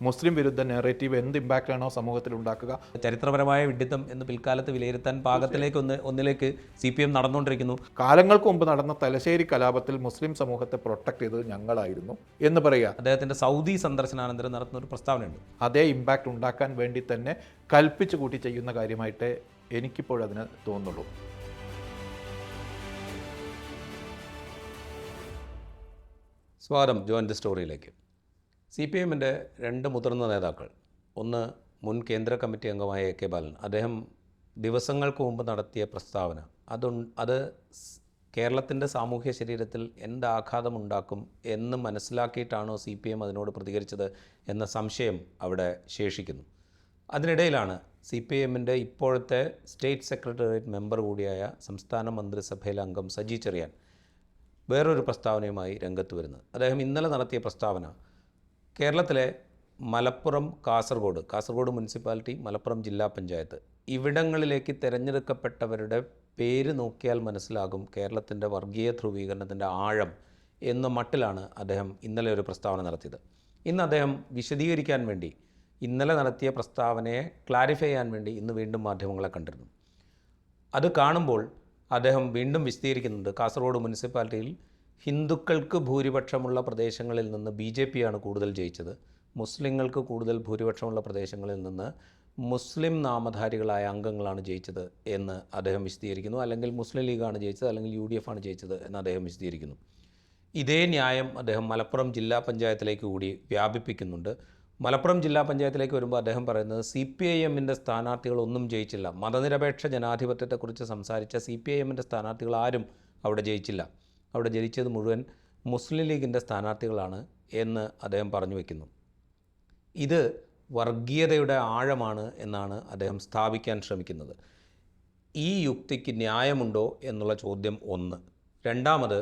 മുസ്ലിം വിരുദ്ധ നെറേറ്റീവ് എന്ത് ഇമ്പാക്റ്റാണോ സമൂഹത്തിൽ ഉണ്ടാക്കുക? ചരിത്രപരമായ വിഡിത്തം എന്ന് പിൽക്കാലത്ത് വിലയിരുത്താൻ പാകത്തിലേക്ക് ഒന്ന് ഒന്നിലേക്ക് സി പി എം നടന്നുകൊണ്ടിരിക്കുന്നു. കാലങ്ങൾക്ക് മുമ്പ് നടന്ന തലശ്ശേരി കലാപത്തിൽ മുസ്ലിം സമൂഹത്തെ പ്രൊട്ടക്ട് ചെയ്തത് ഞങ്ങളായിരുന്നു. എന്ന് പറയുക. അദ്ദേഹത്തിന്റെ സൗദി സന്ദർശനാനന്തരം നടത്തുന്ന ഒരു പ്രസ്താവനയുണ്ട്. അതേ ഇമ്പാക്റ്റ് ഉണ്ടാക്കാൻ വേണ്ടി തന്നെ കൽപ്പിച്ചു കൂട്ടി ചെയ്യുന്ന കാര്യമായിട്ടേ എനിക്കിപ്പോൾ അതിന് തോന്നുള്ളൂ. സ്വാഗതം ജോയിന്റെ സ്റ്റോറിയിലേക്ക് സി പി എമ്മിന്റെ രണ്ട് മുതിർന്ന നേതാക്കൾ ഒന്ന് മുൻ കേന്ദ്ര കമ്മിറ്റി അംഗമായ എ കെ ബാലൻ. അദ്ദേഹം ദിവസങ്ങൾക്ക് മുമ്പ് നടത്തിയ പ്രസ്താവന അത് അത് കേരളത്തിന്റെ സാമൂഹ്യ ശരീരത്തിൽ എന്ത് ആഘാതമുണ്ടാക്കും എന്ന് മനസ്സിലാക്കിയിട്ടാണോ സി പി എം അതിനോട് പ്രതികരിച്ചത് എന്ന സംശയം അവിടെ ശേഷിക്കുന്നു. അതിനിടയിലാണ് സി പി എമ്മിന്റെ ഇപ്പോഴത്തെ സ്റ്റേറ്റ് സെക്രട്ടേറിയറ്റ് മെമ്പർ കൂടിയായ സംസ്ഥാന മന്ത്രിസഭയിലെ അംഗം സജി ചെറിയാൻ വേറൊരു പ്രസ്താവനയുമായി രംഗത്ത് വരുന്നത്. അദ്ദേഹം ഇന്നലെ നടത്തിയ പ്രസ്താവന കേരളത്തിലെ മലപ്പുറം കാസർഗോഡ് കാസർഗോഡ് മുനിസിപ്പാലിറ്റി മലപ്പുറം ജില്ലാ പഞ്ചായത്ത് ഇവിടങ്ങളിലേക്ക് തിരഞ്ഞെടുക്കപ്പെട്ടവരുടെ പേര് നോക്കിയാൽ മനസ്സിലാകും കേരളത്തിന്റെ വർഗീയ ധ്രുവീകരണത്തിന്റെ ആഴം എന്ന മട്ടിലാണ് അദ്ദേഹം ഇന്നലെ ഒരു പ്രസ്താവന നടത്തിയത്. ഇന്ന് അദ്ദേഹം വിശദീകരിക്കാൻ വേണ്ടി ഇന്നലെ നടത്തിയ പ്രസ്താവനയെ ക്ലാരിഫൈ ചെയ്യാൻ വേണ്ടി ഇന്ന് വീണ്ടും മാധ്യമങ്ങളെ കണ്ടിരുന്നു. അത് കാണുമ്പോൾ അദ്ദേഹം വീണ്ടും വിശദീകരിക്കുന്നുണ്ട് കാസർഗോഡ് മുനിസിപ്പാലിറ്റിയിൽ ഹിന്ദുക്കൾക്ക് ഭൂരിപക്ഷമുള്ള പ്രദേശങ്ങളിൽ നിന്ന് ബി ജെ പിയാണ് കൂടുതൽ ജയിച്ചത്. മുസ്ലിങ്ങൾക്ക് കൂടുതൽ ഭൂരിപക്ഷമുള്ള പ്രദേശങ്ങളിൽ നിന്ന് മുസ്ലിം നാമധാരികളായ അംഗങ്ങളാണ് ജയിച്ചത് എന്ന് അദ്ദേഹം വിശദീകരിക്കുന്നു. അല്ലെങ്കിൽ മുസ്ലിം ലീഗാണ് ജയിച്ചത് അല്ലെങ്കിൽ യു ഡി എഫ് ആണ് ജയിച്ചത് എന്ന് അദ്ദേഹം വിശദീകരിക്കുന്നു. ഇതേ ന്യായം അദ്ദേഹം മലപ്പുറം ജില്ലാ പഞ്ചായത്തിലേക്ക് കൂടി വ്യാപിപ്പിക്കുന്നുണ്ട്. മലപ്പുറം ജില്ലാ പഞ്ചായത്തിലേക്ക് വരുമ്പോൾ അദ്ദേഹം പറയുന്നത് സി പി ഐ എമ്മിന്റെ സ്ഥാനാർത്ഥികളൊന്നും ജയിച്ചില്ല. മതനിരപേക്ഷ ജനാധിപത്യത്തെക്കുറിച്ച് സംസാരിച്ച സി പി ഐ എമ്മിന്റെ സ്ഥാനാർത്ഥികൾ ആരും അവിടെ ജയിച്ചില്ല. അവിടെ ജനിച്ചത് മുഴുവൻ മുസ്ലിം ലീഗിന്റെ സ്ഥാനാർത്ഥികളാണ് എന്ന് അദ്ദേഹം പറഞ്ഞു വയ്ക്കുന്നു ഇത് വർഗീയതയുടെ ആഴമാണ് എന്നാണ് അദ്ദേഹം സ്ഥാപിക്കാൻ ശ്രമിക്കുന്നത്. ഈ യുക്തിക്ക് ന്യായമുണ്ടോ എന്നുള്ള ചോദ്യം ഒന്ന്. രണ്ടാമത്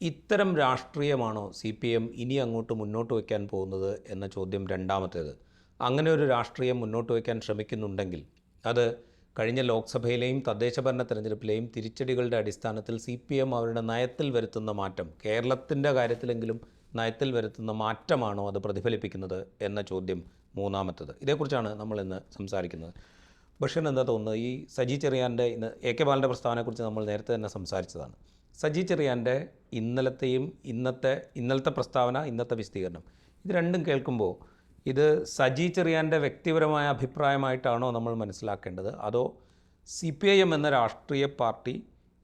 ഇത്തരം രാഷ്ട്രീയമാണോ സി പി എം ഇനി അങ്ങോട്ട് മുന്നോട്ട് വയ്ക്കാൻ പോകുന്നത് എന്ന ചോദ്യം രണ്ടാമത്തേത്. അങ്ങനെ ഒരു രാഷ്ട്രീയം മുന്നോട്ട് വയ്ക്കാൻ ശ്രമിക്കുന്നുണ്ടെങ്കിൽ അത് കഴിഞ്ഞ ലോക്സഭയിലെയും തദ്ദേശഭരണ തെരഞ്ഞെടുപ്പിലെയും തിരിച്ചടികളുടെ അടിസ്ഥാനത്തിൽ സി പി എം അവരുടെ നയത്തിൽ വരുത്തുന്ന മാറ്റം കേരളത്തിന്റെ കാര്യത്തിലെങ്കിലും നയത്തിൽ വരുത്തുന്ന മാറ്റമാണോ അത് പ്രതിഫലിപ്പിക്കുന്നത് എന്ന ചോദ്യം മൂന്നാമത്തത്. ഇതേക്കുറിച്ചാണ് നമ്മൾ ഇന്ന് സംസാരിക്കുന്നത്. ബഷീർ എന്താ തോന്നുന്നത്? ഈ സജി ചെറിയാന്റെ ഇന്ന് എ കെ ബാലന്റെ പ്രസ്താവനയെക്കുറിച്ച് നമ്മൾ നേരത്തെ തന്നെ സംസാരിച്ചതാണ്. സജി ചെറിയാന്റെ ഇന്നലത്തെയും ഇന്നത്തെ ഇന്നലത്തെ പ്രസ്താവന ഇന്നത്തെ വിശദീകരണം. ഇത് രണ്ടും കേൾക്കുമ്പോൾ ഇത് സജി ചെറിയാന്റെ വ്യക്തിപരമായ അഭിപ്രായമായിട്ടാണോ നമ്മൾ മനസ്സിലാക്കേണ്ടത്? അതോ സി പി ഐ എം എന്ന രാഷ്ട്രീയ പാർട്ടി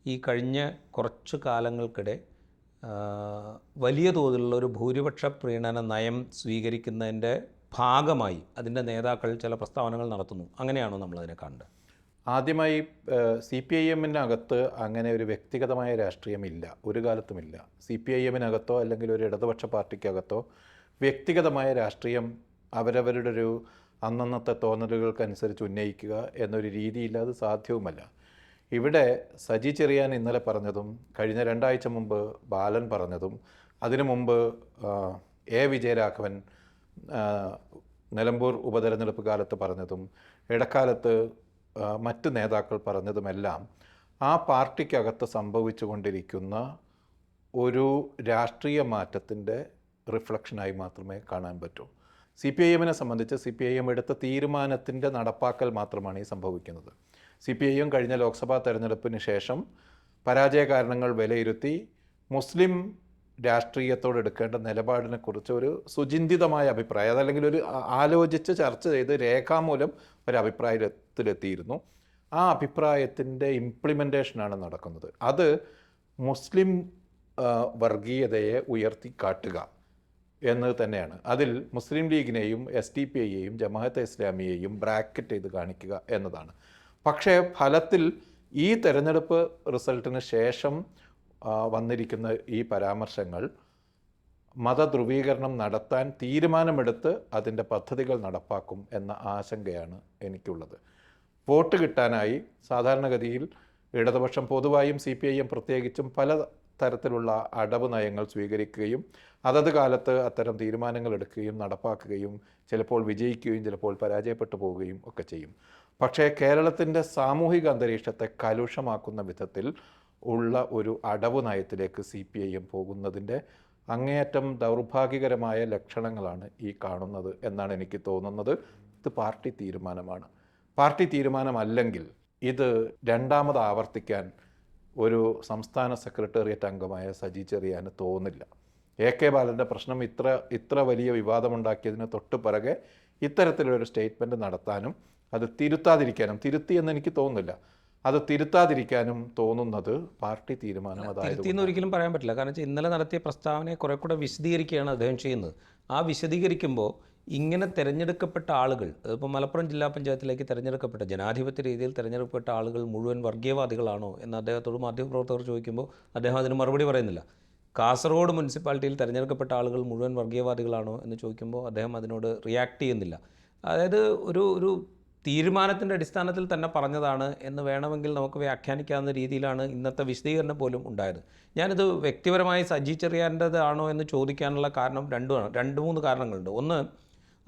ഈ കഴിഞ്ഞ കുറച്ച് കാലങ്ങൾക്കിടെ വലിയ തോതിലുള്ള ഒരു ഭൂരിപക്ഷ പ്രീണന നയം സ്വീകരിക്കുന്നതിന്റെ ഭാഗമായി അതിന്റെ നേതാക്കൾ ചില പ്രസ്താവനകൾ നടത്തുന്നു. അങ്ങനെയാണോ നമ്മളതിനെ കാണേണ്ടത്? ആദ്യമായി സി പി ഐ എമ്മിനകത്ത് അങ്ങനെ ഒരു വ്യക്തിഗതമായ രാഷ്ട്രീയമില്ല ഒരു കാലത്തുമില്ല സി പി ഐ എമ്മിനകത്തോ അല്ലെങ്കിൽ ഒരു ഇടതുപക്ഷ പാർട്ടിക്കകത്തോ വ്യക്തിഗതമായ രാഷ്ട്രീയം അവരവരുടെ ഒരു അന്നന്നത്തെ തോന്നലുകൾക്കനുസരിച്ച് ഉന്നയിക്കുക എന്നൊരു രീതിയില്ലാതെ സാധ്യവുമല്ല. ഇവിടെ സജി ചെറിയാൻ ഇന്നലെ പറഞ്ഞതും കഴിഞ്ഞ രണ്ടാഴ്ച മുമ്പ് ബാലൻ പറഞ്ഞതും അതിനു മുമ്പ് എ വിജയരാഘവൻ നിലമ്പൂർ ഉപതെരഞ്ഞെടുപ്പ് കാലത്ത് പറഞ്ഞതും ഇടക്കാലത്ത് മറ്റ് നേതാക്കൾ പറഞ്ഞതുമെല്ലാം ആ പാർട്ടിക്കകത്ത് സംഭവിച്ചുകൊണ്ടിരിക്കുന്ന ഒരു രാഷ്ട്രീയ മാറ്റത്തിന്റെ റിഫ്ലക്ഷനായി മാത്രമേ കാണാൻ പറ്റൂ. സി പി ഐ എമ്മിനെ സംബന്ധിച്ച് സി പി ഐ എം എടുത്ത തീരുമാനത്തിന്റെ നടപ്പാക്കൽ മാത്രമാണ് ഈ സംഭവിക്കുന്നത്. സി പി ഐ എം കഴിഞ്ഞ ലോക്സഭാ തെരഞ്ഞെടുപ്പിന് ശേഷം പരാജയ കാരണങ്ങൾ വിലയിരുത്തി മുസ്ലിം രാഷ്ട്രീയത്തോട് എടുക്കേണ്ട നിലപാടിനെക്കുറിച്ച് ഒരു സുചിന്തിതമായ അഭിപ്രായം അതല്ലെങ്കിൽ ഒരു ആലോചിച്ച് ചർച്ച ചെയ്ത് രേഖാമൂലം ഒരു അഭിപ്രായത്തിലെത്തിയിരുന്നു. ആ അഭിപ്രായത്തിന്റെ ഇംപ്ലിമെന്റേഷനാണ് നടക്കുന്നത്. അത് മുസ്ലിം വർഗീയതയെ ഉയർത്തിക്കാട്ടുക എന്നത് തന്നെയാണ്. അതിൽ മുസ്ലിം ലീഗിനെയും എസ് ഡി പി ഐയെയും ജമാഅത്തെ ഇസ്ലാമിയെയും ബ്രാക്കറ്റ് ചെയ്ത് കാണിക്കുക എന്നതാണ്. പക്ഷേ ഫലത്തിൽ ഈ തെരഞ്ഞെടുപ്പ് റിസൾട്ടിന് ശേഷം വന്നിരിക്കുന്ന ഈ പരാമർശങ്ങൾ മതധ്രുവീകരണം നടത്താൻ തീരുമാനമെടുത്ത് അതിന്റെ പദ്ധതികൾ നടപ്പാക്കും എന്ന ആശങ്കയാണ് എനിക്കുള്ളത്. വോട്ട് കിട്ടാനായി സാധാരണഗതിയിൽ ഇടതുപക്ഷം പൊതുവായും സി പി ഐ എം പ്രത്യേകിച്ചും പല തരത്തിലുള്ള അടവ് നയങ്ങൾ സ്വീകരിക്കുകയും അതത് കാലത്ത് അത്തരം തീരുമാനങ്ങൾ എടുക്കുകയും നടപ്പാക്കുകയും ചിലപ്പോൾ വിജയിക്കുകയും ചിലപ്പോൾ പരാജയപ്പെട്ടു പോവുകയും ഒക്കെ ചെയ്യും. പക്ഷേ കേരളത്തിന്റെ സാമൂഹിക അന്തരീക്ഷത്തെ കലുഷമാക്കുന്ന വിധത്തിൽ ഉള്ള ഒരു അടവ് നയത്തിലേക്ക് സി പി ഐ എം പോകുന്നതിന്റെ അങ്ങേയറ്റം ദൗർഭാഗ്യകരമായ ലക്ഷണങ്ങളാണ് ഈ കാണുന്നത് എന്നാണ് എനിക്ക് തോന്നുന്നത്. ഇത് പാർട്ടി തീരുമാനമാണ്. പാർട്ടി തീരുമാനമല്ലെങ്കിൽ ഇത് രണ്ടാമത് ആവർത്തിക്കാൻ ഒരു സംസ്ഥാന സെക്രട്ടേറിയറ്റ് അംഗമായ സജി ചെറിയാന് തോന്നില്ല. എ കെ ബാലന്റെ പ്രശ്നം ഇത്ര ഇത്ര വലിയ വിവാദമുണ്ടാക്കിയതിന് തൊട്ട് പിറകെ ഇത്തരത്തിലൊരു സ്റ്റേറ്റ്മെന്റ് നടത്താനും അത് തിരുത്താതിരിക്കാനും തിരുത്തി എന്ന് എനിക്ക് തോന്നുന്നില്ല. അത് തിരുത്താതിരിക്കാനും തോന്നുന്നത് പാർട്ടി തീരുമാനം അതായത് ഒരിക്കലും പറയാൻ പറ്റില്ല. കാരണം ഇന്നലെ നടത്തിയ പ്രസ്താവനയെ കുറെ കൂടെ വിശദീകരിക്കുകയാണ് അദ്ദേഹം ചെയ്യുന്നത്. ആ വിശദീകരിക്കുമ്പോൾ ഇങ്ങനെ തിരഞ്ഞെടുക്കപ്പെട്ട ആളുകൾ അതിപ്പോൾ മലപ്പുറം ജില്ലാ പഞ്ചായത്തിലേക്ക് തിരഞ്ഞെടുക്കപ്പെട്ട ജനാധിപത്യ രീതിയിൽ തിരഞ്ഞെടുക്കപ്പെട്ട ആളുകൾ മുഴുവൻ വർഗീയവാദികളാണോ എന്ന് അദ്ദേഹത്തോട് മാധ്യമപ്രവർത്തകർ ചോദിക്കുമ്പോൾ അദ്ദേഹം അതിന് മറുപടി പറയുന്നില്ല. കാസർഗോഡ് മുനിസിപ്പാലിറ്റിയിൽ തിരഞ്ഞെടുക്കപ്പെട്ട ആളുകൾ മുഴുവൻ വർഗീയവാദികളാണോ എന്ന് ചോദിക്കുമ്പോൾ അദ്ദേഹം അതിനോട് റിയാക്ട് ചെയ്യുന്നില്ല. അതായത് ഒരു ഒരു തീരുമാനത്തിന്റെ അടിസ്ഥാനത്തിൽ തന്നെ പറഞ്ഞതാണ് എന്ന് വേണമെങ്കിൽ നമുക്ക് വ്യാഖ്യാനിക്കാവുന്ന രീതിയിലാണ് ഇന്നത്തെ വിശദീകരണം പോലും ഉണ്ടായത്. ഞാനിത് വ്യക്തിപരമായി സജി ചെറിയാന്റെതാണോ എന്ന് ചോദിക്കാനുള്ള കാരണം രണ്ടുമാണ് രണ്ട് മൂന്ന് കാരണങ്ങളുണ്ട്. ഒന്ന്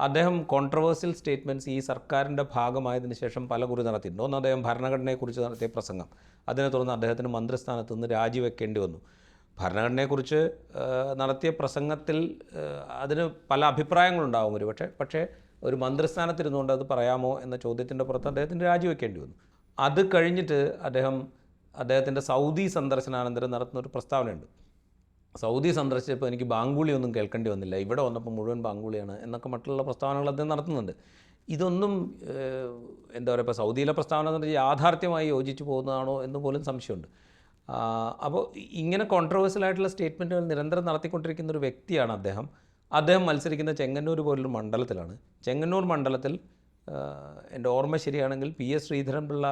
അദ്ദേഹം കോൺട്രവേഴ്സ്യൽ സ്റ്റേറ്റ്മെന്റ്സ് ഈ സർക്കാരിന്റെ ഭാഗമായതിനു ശേഷം പല കുറി നടത്തിയിട്ടുണ്ട്. ഒന്ന് അദ്ദേഹം ഭരണഘടനയെക്കുറിച്ച് നടത്തിയ പ്രസംഗം. അതിനെ തുടർന്ന് അദ്ദേഹത്തിന് മന്ത്രിസ്ഥാനത്ത് നിന്ന് രാജിവെക്കേണ്ടി വന്നു. ഭരണഘടനയെക്കുറിച്ച് നടത്തിയ പ്രസംഗത്തിൽ അതിന് പല അഭിപ്രായങ്ങളുണ്ടാവും ഒരു പക്ഷേ പക്ഷേ ഒരു മന്ത്രിസ്ഥാനത്തിരുന്നുകൊണ്ട് അത് പറയാമോ എന്ന ചോദ്യത്തിന്റെ പുറത്ത് അദ്ദേഹത്തിന് രാജിവെക്കേണ്ടി വന്നു. അത് കഴിഞ്ഞിട്ട് അദ്ദേഹം അദ്ദേഹത്തിന്റെ സൗദി സന്ദർശനാനന്തരം നടത്തുന്ന ഒരു പ്രസ്താവനയുണ്ട്. സൗദി സന്ദർശിച്ചപ്പോൾ എനിക്ക് ബാങ്കുളി ഒന്നും കേൾക്കേണ്ടി വന്നില്ല. ഇവിടെ വന്നപ്പോൾ മുഴുവൻ ബാങ്കുളിയാണ് എന്നൊക്കെ മറ്റുള്ള പ്രസ്താവനകൾ അദ്ദേഹം നടത്തുന്നുണ്ട്. ഇതൊന്നും എന്താ പറയുക ഇപ്പോൾ സൗദിയിലെ പ്രസ്താവന എന്ന് പറഞ്ഞാൽ യാഥാർത്ഥ്യമായി യോജിച്ചു പോകുന്നതാണോ എന്ന് പോലും സംശയമുണ്ട്. അപ്പോൾ ഇങ്ങനെ കോൺട്രവേഴ്സ്യൽ ആയിട്ടുള്ള സ്റ്റേറ്റ്മെന്റുകൾ നിരന്തരം നടത്തിക്കൊണ്ടിരിക്കുന്ന ഒരു വ്യക്തിയാണ് അദ്ദേഹം. അദ്ദേഹം മത്സരിക്കുന്ന ചെങ്ങന്നൂർ പോലൊരു മണ്ഡലത്തിലാണ്. ചെങ്ങന്നൂർ മണ്ഡലത്തിൽ എന്റെ ഓർമ്മ ശരിയാണെങ്കിൽ പി എസ് ശ്രീധരൻപിള്ള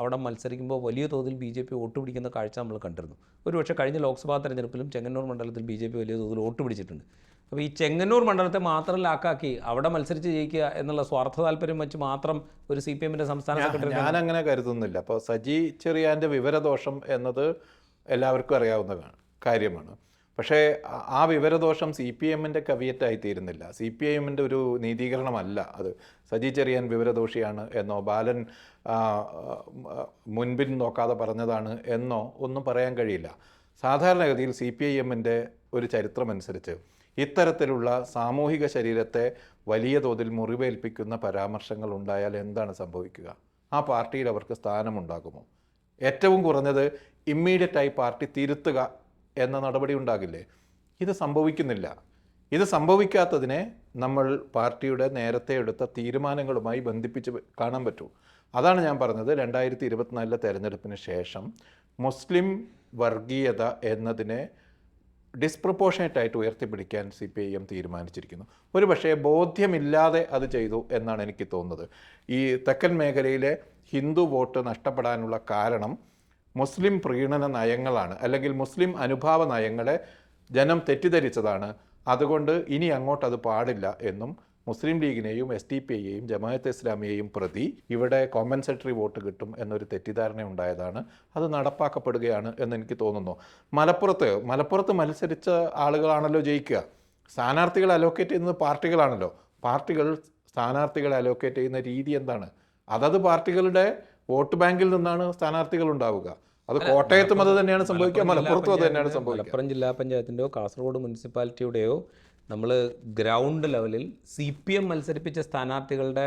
അവിടെ മത്സരിക്കുമ്പോൾ വലിയ തോതിൽ ബി ജെ പി വോട്ട് പിടിക്കുന്ന കാഴ്ച നമ്മൾ കണ്ടിരുന്നു. ഒരുപക്ഷെ കഴിഞ്ഞ ലോക്സഭാ തെരഞ്ഞെടുപ്പിലും ചെങ്ങന്നൂർ മണ്ഡലത്തിൽ ബി ജെ പി വലിയ തോതിൽ വോട്ട് പിടിച്ചിട്ടുണ്ട്. അപ്പോൾ ഈ ചെങ്ങന്നൂർ മണ്ഡലത്തെ മാത്രം ലാക്കാക്കി അവിടെ മത്സരിച്ച് ജയിക്കുക എന്നുള്ള സ്വാർത്ഥ താല്പര്യം വെച്ച് മാത്രം ഒരു സി പി എമ്മിന്റെ സംസ്ഥാന സെക്രട്ടറി ഞാൻ അങ്ങനെ കരുതുന്നില്ല. അപ്പോൾ സജി ചെറിയാന്റെ വിവരദോഷം എന്നത് എല്ലാവർക്കും അറിയാവുന്ന കാര്യമാണ്. പക്ഷേ ആ- വിവരദോഷം സി പി എമ്മിന്റെ കവിയറ്റായി തീരുന്നില്ല സി പി എമ്മിന്റെ ഒരു നീതീകരണമല്ല അത്. സജി ചെറിയാൻ വിവരദോഷിയാണ് എന്നോ ബാലൻ മുൻപിൻ നോക്കാതെ പറഞ്ഞതാണ് എന്നോ ഒന്നും പറയാൻ കഴിയില്ല. സാധാരണഗതിയിൽ സി പി ഐ എമ്മിന്റെ ഒരു ചരിത്രമനുസരിച്ച് ഇത്തരത്തിലുള്ള സാമൂഹിക ശരീരത്തെ വലിയ തോതിൽ മുറിവേൽപ്പിക്കുന്ന പരാമർശങ്ങൾ ഉണ്ടായാൽ എന്താണ് സംഭവിക്കുക? ആ പാർട്ടിയിൽ അവർക്ക് സ്ഥാനമുണ്ടാകുമോ? ഏറ്റവും കുറഞ്ഞത് ഇമ്മീഡിയറ്റായി പാർട്ടി തിരുത്തുക എന്ന നടപടി ഉണ്ടാകില്ലേ? ഇത് സംഭവിക്കുന്നില്ല. ഇത് സംഭവിക്കാത്തതിനെ നമ്മൾ പാർട്ടിയുടെ നേരത്തെ എടുത്ത തീരുമാനങ്ങളുമായി ബന്ധിപ്പിച്ച് കാണാൻ പറ്റൂ. അതാണ് ഞാൻ പറഞ്ഞത് രണ്ടായിരത്തി ഇരുപത്തിനാലിലെ തെരഞ്ഞെടുപ്പിന് ശേഷം മുസ്ലിം വർഗീയത എന്നതിനെ ഡിസ്പ്രപ്പോർഷനേറ്റ് ആയിട്ട് ഉയർത്തിപ്പിടിക്കാൻ സി പി ഐ എം തീരുമാനിച്ചിരിക്കുന്നു. ഒരു പക്ഷേ ബോധ്യമില്ലാതെ അത് ചെയ്തു എന്നാണ് എനിക്ക് തോന്നുന്നത്. ഈ തെക്കൻ മേഖലയിലെ ഹിന്ദു വോട്ട് നഷ്ടപ്പെടാനുള്ള കാരണം മുസ്ലിം പ്രീണന നയങ്ങളാണ് അല്ലെങ്കിൽ മുസ്ലിം അനുഭാവ നയങ്ങളെ ജനം തെറ്റിദ്ധരിച്ചതാണ്. അതുകൊണ്ട് ഇനി അങ്ങോട്ട് അത് പാടില്ല എന്നും മുസ്ലിം ലീഗിനെയും എസ് ഡി പി ഐയെയും ജമാഅത്ത് ഇസ്ലാമിയെയും പ്രതി ഇവിടെ കോമ്പൻസേറ്ററി വോട്ട് കിട്ടും എന്നൊരു തെറ്റിദ്ധാരണ ഉണ്ടായതാണ്. അത് നടപ്പാക്കപ്പെടുകയാണ് എന്ന് എനിക്ക് തോന്നുന്നു. മലപ്പുറത്ത് മലപ്പുറത്ത് മത്സരിച്ച ആളുകളാണല്ലോ ജയിക്കുക. സ്ഥാനാർത്ഥികൾ അലോക്കേറ്റ് ചെയ്യുന്നത് പാർട്ടികളാണല്ലോ. പാർട്ടികൾ സ്ഥാനാർത്ഥികളെ അലോക്കേറ്റ് ചെയ്യുന്ന രീതി എന്താണ്? അതത് പാർട്ടികളുടെ വോട്ട് ബാങ്കിൽ നിന്നാണ് സ്ഥാനാർത്ഥികൾ ഉണ്ടാവുക. അത് കോട്ടയത്തും അത് തന്നെയാണ് സംഭവിക്കുക മലപ്പുറത്തും അത് തന്നെയാണ് സംഭവിക്കുക. മലപ്പുറം ജില്ലാ പഞ്ചായത്തിന്റെയോ കാസർഗോഡ് മുനിസിപ്പാലിറ്റിയുടെയോ നമ്മൾ ഗ്രൗണ്ട് ലെവലിൽ സി പി എം മത്സരിപ്പിച്ച സ്ഥാനാർത്ഥികളുടെ